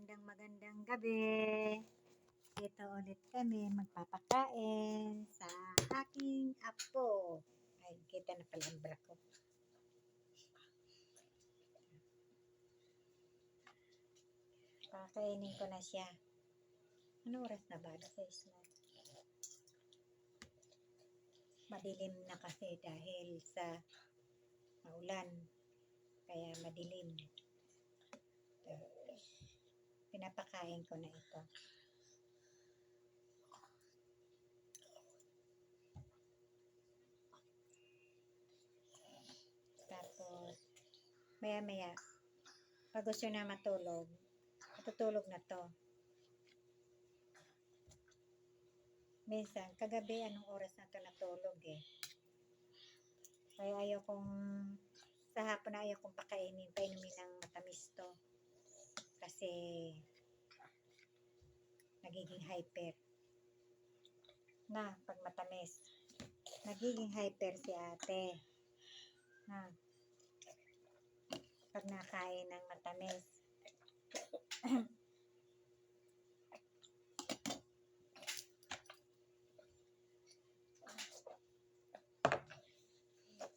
Magandang magandang gabi. Ito ulit kami magpapakain sa aking apo. Ay, kita na pala ang bra ko. Pakainin ko na siya. Ano oras na ba? 6 na. Madilim na kasi dahil sa maulan. Kaya madilim. Pinapakain ko na ito. Tapos, maya maya, pag gusto na matulog, matutulog na to. Minsan, kagabi, anong oras na to natulog eh. Kaya ayaw kong, sa hapon na ayaw kong pakainin, painumin ng matamis to. Kasi, nagiging hyper. Na, pag matamis. Nagiging hyper si ate. Na, pag nakain ng matamis.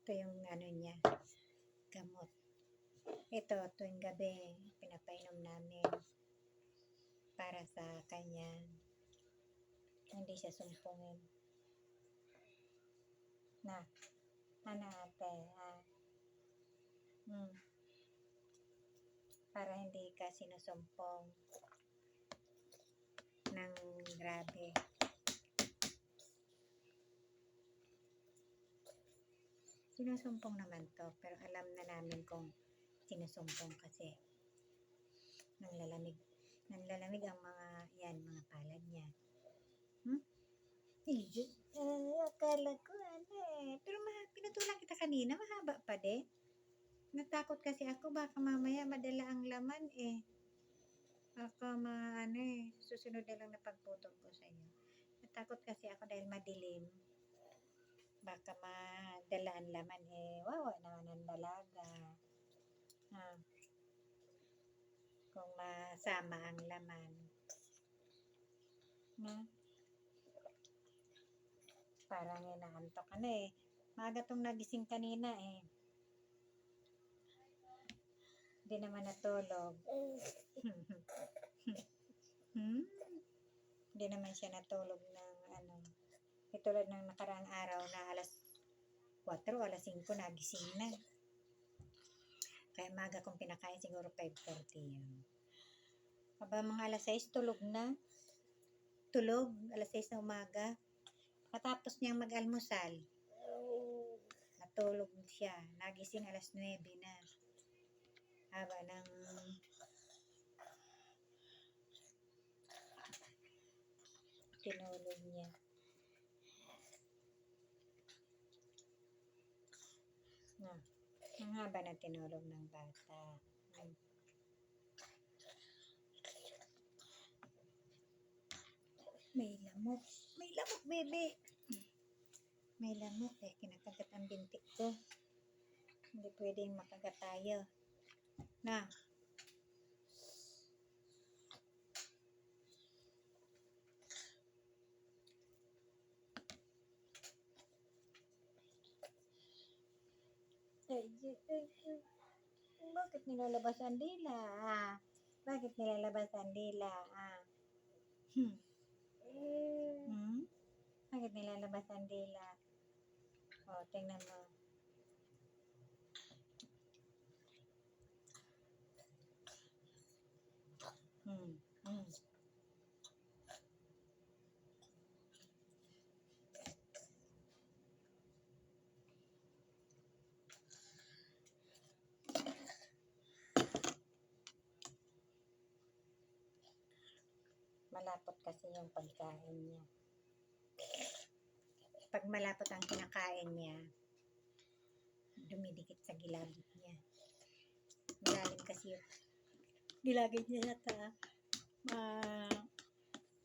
Ito yung ano niya, gamot. Ito, tuwing gabi, pinapainom namin para sa kanya. Hindi siya sumpungin. Na, ano ate, ha? Hmm. Para hindi ka sinusumpong ng grabe. Sinusumpong naman to, pero alam na namin kung sinusumpong kasi nanglalamig. Nanglalamig ang mga, yan, mga palad niya. Hmm? Ay, akala ko ano eh. Pero ma, pinutulan kita kanina, mahaba pa din. Natakot kasi ako, baka mamaya madala ang laman eh. Baka ma, ano eh, susunod na lang na pagputol ko sa inyo. Natakot kasi ako dahil madilim. Baka madala ang laman eh. Wawa naman ang dalaga. Ha. Kung masama ang laman. Na? Parang inaantok ka na eh. Maaga tong nagising kanina eh. Hindi naman natulog. hmm? Hindi naman siya natulog ng ano. Itulad ng nakaraang araw na alas 4 o alas 5 nagising na. Kaya maga kong pinakain siguro 5.30 yun. Aba mga alas 6 tulog na. Tulog, alas 6 na umaga. Matapos niyang mag-almusal, natulog siya. Nagising alas 9 na. Haba ng tinulog niya. Na, ang haba ng tinulog ng bata. Ay. May lamok. May lamok, bebe. May lamok eh. Kinakagat ang bintik ko. Hindi pwedeng makagat tayo. Na. Ay, ay, ay, ay. Bakit nilalabas ang dila? Ah? Bakit nilalabas ang dila? Ah? Hmm. Hmm? Bakit nilalabas ang dila? O, oh, tingnan mo. Hmm. Hmm. Malapot kasi yung pagkain niya. Pag malapot ang kinakain niya, dumidikit sa gilagid niya. Malalim kasi yung gilagid niya sa ma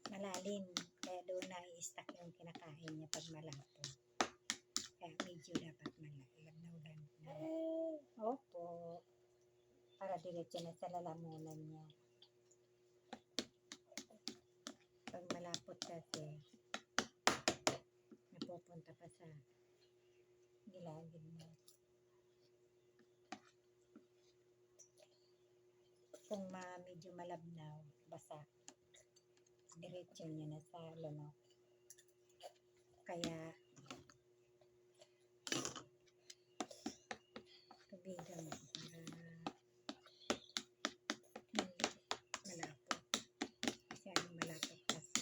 malalim. Kaya doon na i-stack yung kinakain niya pag malapot. Kaya medyo dapat malalim na ulan. Opo. Para diretso na sa lalamunan niya. Kasi napupunta pa sa gilagid mo. Kung ma medyo malabnaw, basa, diretso niya na sa lunok. Kaya, tubigan mo para hindi malapot. Kasi ano malapot kasi.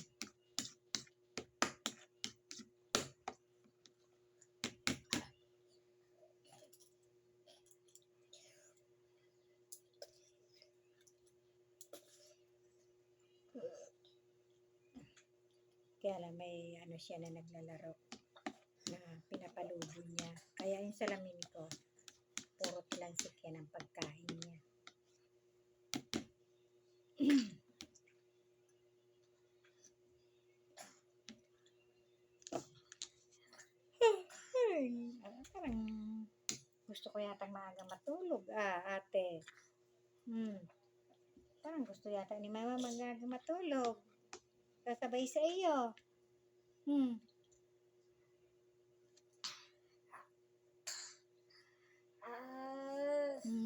Kaya lang may ano siya na naglalaro na pinapalubo niya. Kaya yung salamin ko, puro plastic yan ang pagkain niya. Parang gusto ko yata maaga matulog, ah, ate. Hmm. Parang gusto yata ni mama magaga matulog. Sasabay sa iyo. Hmm. Ay.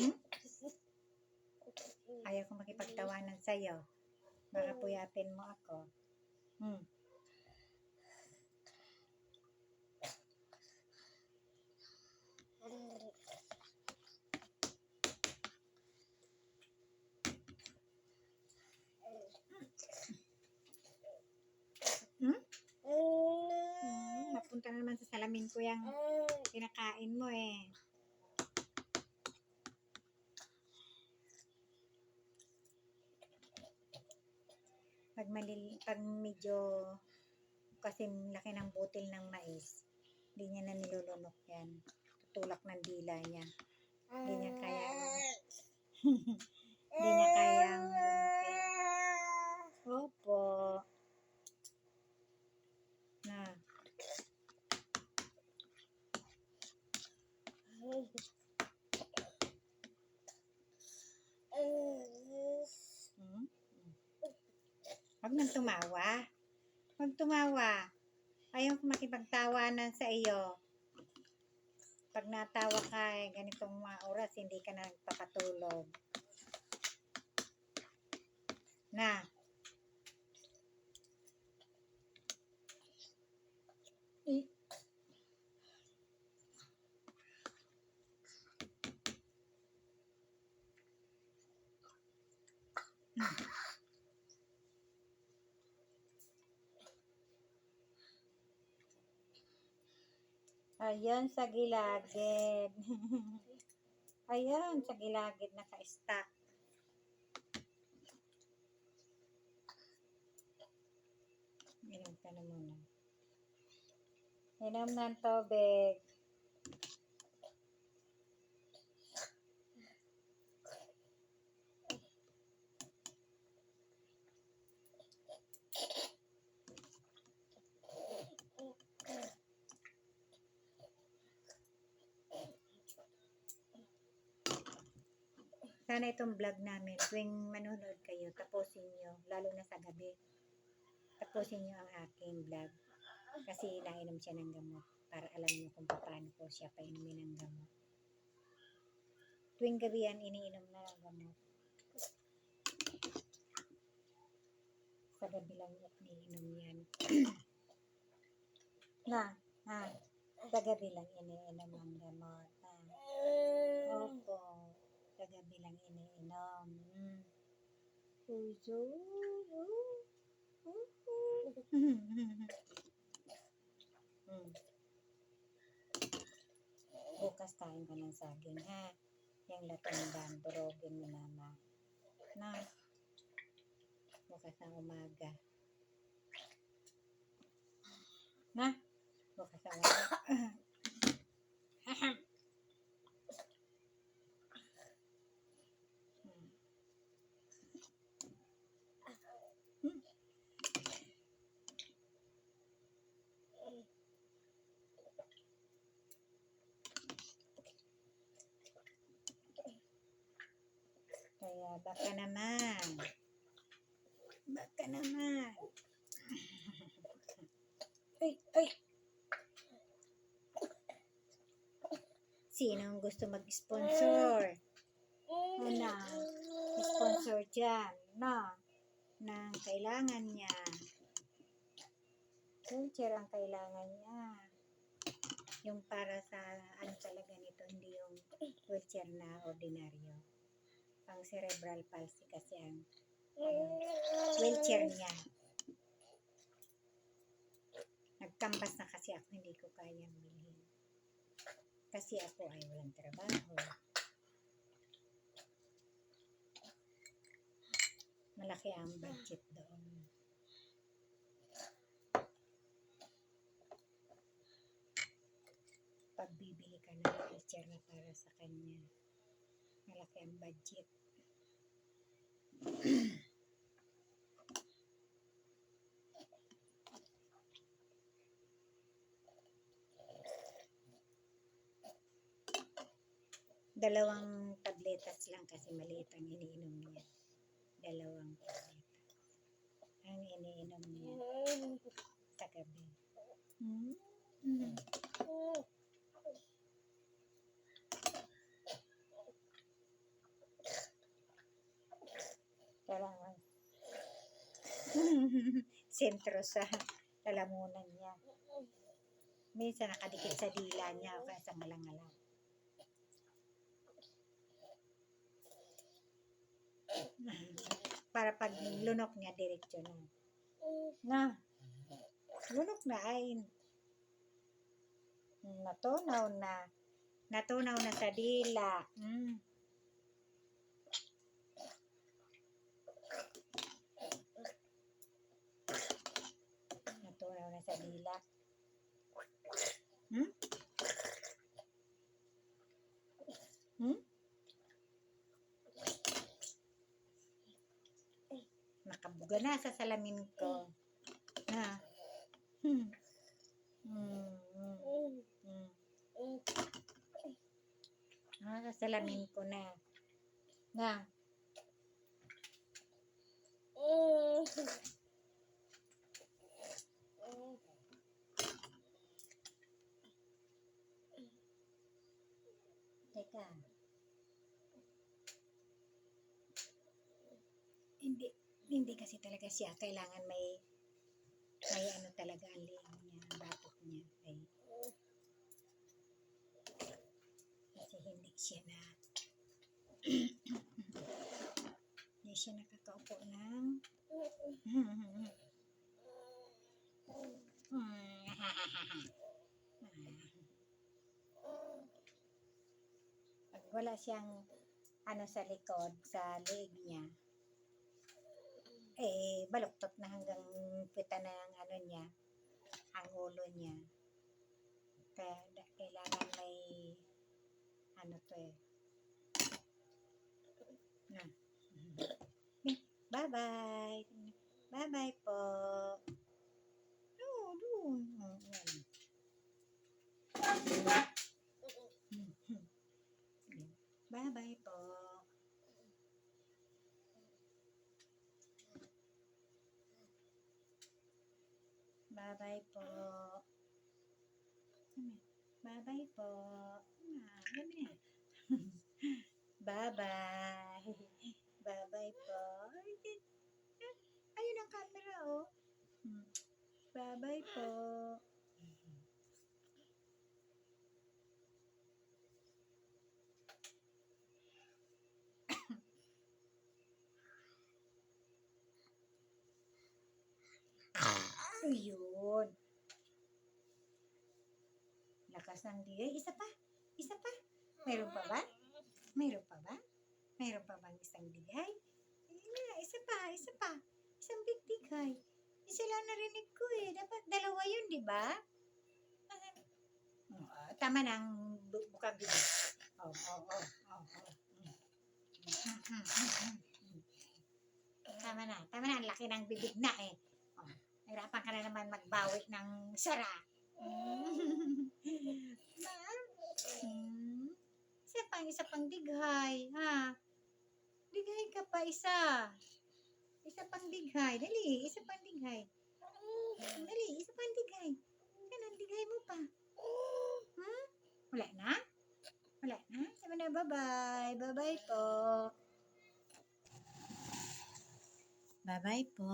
Hmm? Ayaw ko makipagtawanan sa'yo. Baka puyatin mo ako. Hmm. Hmm, napunta na naman sa salamin ko yung kinakain mo eh. Pag, malil, pag medyo kasi laki ng butil ng mais, hindi niya na nilulunok yan. Tutulak ng dila niya. Hindi niya kaya, hindi niya kayang lunukin. Opo. Na. Hmm? Huwag nang tumawa. Huwag tumawa. Ayaw makipagtawanan sa iyo. Pag natawa ka, eh, ganitong mga oras, hindi ka na nagpapatulog. Na. Ayan sa gilagid. Ayan sa gilagid naka-stack. Inom ka na muna. Inom ng tubig. Sana itong vlog namin, tuwing manonood kayo, tapusin nyo, lalo na sa gabi. Tapusin nyo ang aking vlog. Kasi nainom siya ng gamot para alam niyo kung paano po siya painumin ng gamot. Tuwing gabi yan, iniinom na ng gamot. Sa gabi lang iniinom yan. na, ha, sa gabi lang iniinom ang gamot. Ha. Opo, sa gabi lang iniinom. Mm. Puso. mm. Bukas kain ka ng saging, ha? Yung latandang durogin ni mama. Na, bukas ng umaga. Na, bukas ng umaga. Hmm. Kaya baka naman. Baka naman. Ay, ay. Sinong gusto mag-sponsor? Ano? Sponsor dyan. No? Nang kailangan niya. Wheelchair ang kailangan niya. Yung para sa ano talaga nito, hindi yung wheelchair na ordinaryo. Pang cerebral palsy kasi ang ang wheelchair niya. Nagkampas na kasi ako, hindi ko kayang bilhin. Kasi ako ay walang trabaho. Malaki ang budget doon. Pag bibili ka ng wheelchair na para sa kanya, malaki ang budget. Dalawang tabletas lang kasi maliit ang iniinom niya. Dalawang tabletas. Ang iniinom niya sa gabi. Hmm? Kailangan. Sentro sa lalamunan niya. Minsan nakadikit sa dila niya o kaya sa ngalang-ngalang. Para pag lunok niya, diretso na. Na. Lunok na ay natunaw na. Natunaw na sa dila. Mm. Dila. Hmm? Hmm? Nakabuga na sa salamin ko. Na. Hmm. Hmm. Hmm. Hmm. Ah, sa salamin ko na. Na. Hindi, hindi kasi talaga siya. Kailangan may, may ano talaga ang leeg niya, batok niya. Ay, kasi hindi siya na, hindi siya nakakaupo ng, Pag wala siyang ano sa likod, sa leg niya, eh, baluktot na hanggang kita na ang ano niya, ang ulo niya. Kaya kailangan may ano to eh. Na. Eh, Bye-bye. Bye-bye po. Oh, doon. Oh, yan. Bye-bye po. Bye-bye po. Bye-bye po. Ah, gabi na. Bye-bye. Bye-bye po. Ayun ang camera, oh. Hmm. Bye-bye po. Ayun. Lakas ng digay. Isa pa. Isa pa. Meron pa ba? Meron pa ba? Meron pa bang isang digay? Na. Isa pa. Isa pa. Isang big digay. Isa lang narinig ko eh. Dapat dalawa yun, di ba? Ah, tama na ang bu- bukang bibig. Oh, oh, oh, oh, oh. Tama na. Tama na. Ang laki ng bibig na eh. Oh, nahirapan ka na naman magbawi ng sara. Hmm? Isa pang isa pang dighay, ha? Dighay ka pa isa. Isa pang dighay. Dali, isa pang dighay. Dali, isa pang dighay. Yan ang dighay mo pa. Hmm? Wala na? Wala na? Sabi na, bye-bye. Bye-bye po. Bye-bye po.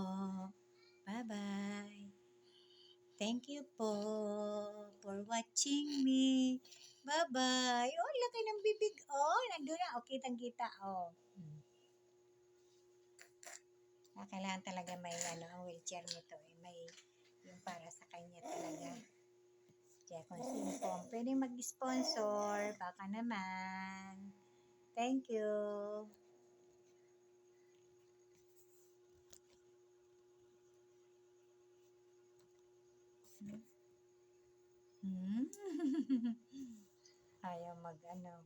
Bye-bye. Thank you po for watching me. Bye-bye. Oh, laki ng bibig. Oh, nandun na. Okay, kitang-kita. Oh. Hmm. Ah, kailangan talaga may ano, ang wheelchair nito. Eh. May yung para sa kanya talaga. Kaya kung sino po ang pwedeng mag-sponsor, baka naman. Thank you. Hmm? Ayaw mag ano,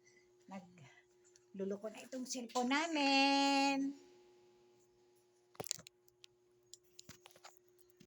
nag luluko na itong cellphone namin.